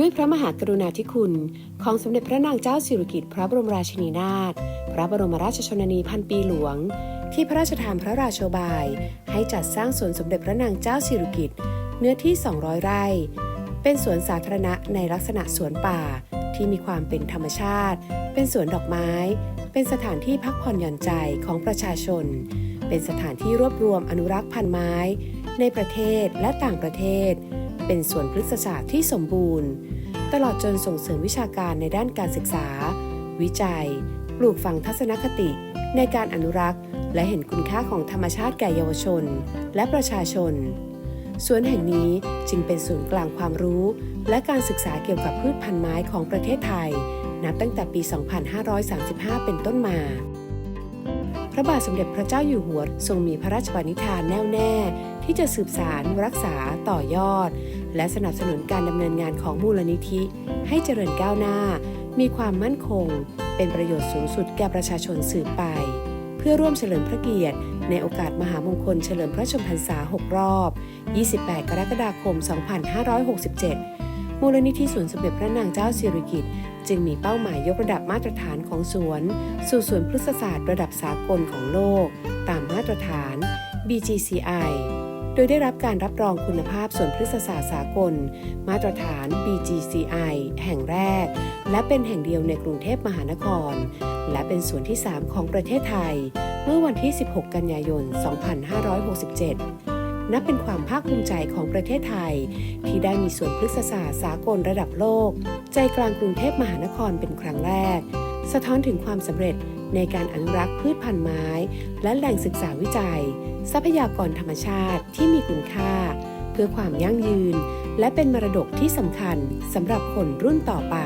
ด้วยพระมหากรุณาธิคุณ ของสมเด็จพระนางเจ้าสิริกิติ์พระบรมราชินีนาถพระบรมราชชนนีพันปีหลวง ที่พระราชทานพระราโชบาย ให้จัดสร้างสวนสมเด็จพระนางเจ้าสิริกิติ์เนื้อที่ 200 ไร่ เป็นสวนสาธารณะในลักษณะสวนป่า ที่มีความเป็นธรรมชาติ เป็นสวนดอกไม้ เป็นสถานที่พักผ่อนหย่อนใจของประชาชน เป็นสถานที่รวบรวมอนุรักษ์พันไม้ ในประเทศและต่างประเทศ เป็นสวนพฤกษศาสตร์ที่สมบูรณ์ ตลอดจนส่งเสริมวิชาการในด้านการศึกษา วิจัย ปลูกฝังทัศนคติ ในการอนุรักษ์ และเห็นคุณค่าของธรรมชาติแก่เยาวชน และประชาชนสวนแห่งนี้จึงเป็นศูนย์กลางความรู้ และการศึกษาเกี่ยวกับพืชพันธุ์ไม้ของประเทศไทย นับตั้งแต่ปี 2535 เป็นต้นมา พระบาทสมเด็จพระเจ้าอยู่หัวทรงมีพระราชปณิธานแน่วแน่ ที่จะสืบสารรักษาต่อยอด และสนับสนุนการดำเนินงานของมูลนิธิ ให้เจริญก้าวหน้า มีความมั่นคง เป็นประโยชน์สูงสุดแก่ประชาชนสืบไป เพื่อร่วมเฉลิมพระเกียรติ ในโอกาสมหามงคลเฉลิมพระชนมพรรษา 6 รอบ 28 กรกฎาคม 2567 มูลนิธิสวนสมเด็จพระนางเจ้าสิริกิติ์จึงมีเป้าหมายยกระดับมาตรฐานของสวน สู่สวนพฤกษศาสตร์ระดับสากลของโลก ตามมาตรฐาน BGCI โดยได้รับการรับรองคุณภาพสวนพฤกษศาสตร์สากล มาตรฐาน BGCI แห่งแรก และเป็นแห่งเดียวในกรุงเทพมหานคร และเป็นสวนที่ 3 ของประเทศไทย เมื่อวันที่ 16 กันยายน 2567 นับเป็นความภาคภูมิใจของประเทศไทย ที่ได้มีสวนพฤกษศาสตร์สากลระดับโลก ใจกลางกรุงเทพมหานครเป็นครั้งแรก สะท้อนถึงความสำเร็จในการอนุรักษ์พืชพันธุ์ไม้ และแหล่งศึกษาวิจัย ทรัพยากรธรรมชาติที่มีคุณค่า เพื่อความยั่งยืน และเป็นมรดกที่สำคัญสำหรับคนรุ่นต่อไป